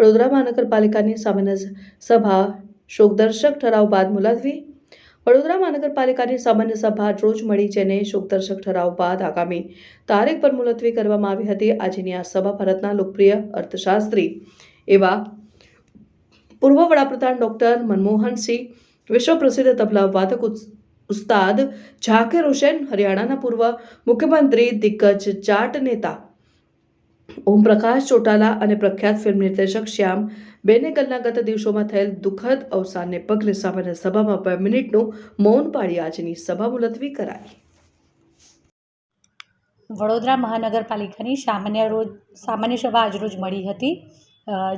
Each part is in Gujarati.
વડોદરા મહાનગરપાલિકાની સામાન્ય સભા શોકદર્શક ઠરાવ બાદ મુલતવી વડોદરા મહાનગરપાલિકાની સામાન્ય સભા રોજ મળી જેને શોકદર્શક ઠરાવ બાદ આગામી તારીખ પર મુલતવી કરવામાં આવી હતી. આજની આ સભા ભારતના લોકપ્રિય અર્થશાસ્ત્રી એવા પૂર્વ વડાપ્રધાન ડોક્ટર મનમોહનસિંહ વિશ્વ પ્રસિદ્ધ તબલા વાદક ઉસ- ઉસ્તાદ ઝાકિર હુસેન, હરિયાણાના પૂર્વ મુખ્યમંત્રી દિગ્ગજ જાટ નેતા ઓમ પ્રકાશ ચોટાલા અને પ્રખ્યાત ફિલ્મ નિર્દેશક શ્યામ બેનેગલના ગત દિવસોમાં થયેલ દુઃખદ અવસાનને પગલે સામાન્ય સભામાં બે મિનિટનું મૌન પાડી આજની સભા મુલતવી કરાઈ. વડોદરા મહાનગરપાલિકાની સામાન્ય રોજ, સામાન્ય સભા આજરોજ મળી હતી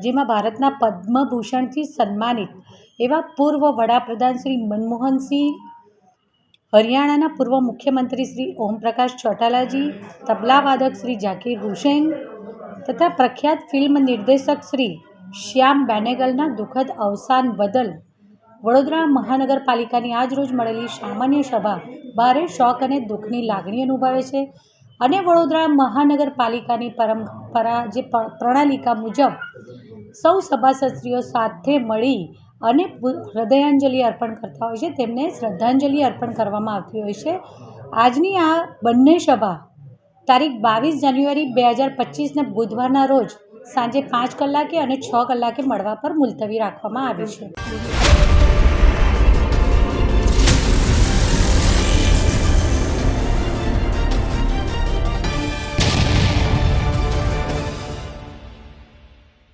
જેમાં ભારતના પદ્મભૂષણથી સન્માનિત એવા પૂર્વ વડાપ્રધાન શ્રી મનમોહનસિંહ, હરિયાણાના પૂર્વ મુખ્યમંત્રી શ્રી ઓમપ્રકાશ ચોટાલાજી તબલાવાદક શ્રી ઝાકીર હુસૈન તથા પ્રખ્યાત ફિલ્મ નિર્દેશક શ્રી શ્યામ બેનેગલના દુઃખદ અવસાન બદલ વડોદરા મહાનગરપાલિકાની આજરોજ મળેલી સામાન્ય સભા ભારે શોક અને દુઃખની લાગણી અનુભવે છે અને વડોદરા મહાનગરપાલિકાની પરંપરા જે પ્રણાલિકા મુજબ સૌ સભાસદશ્રીઓ સાથે મળી અને હૃદયાંજલિ અર્પણ કરતા હોય છે. તેમને શ્રદ્ધાંજલિ અર્પણ કરવામાં આવતી હોય છે. આજની આ બંને સભા તારીખ બાવીસ જાન્યુઆરી બે હજાર પચીસને બુધવારના રોજ સાંજે પાંચ કલાકે અને છ કલાકે મળવા પર મુલતવી રાખવામાં આવી છે.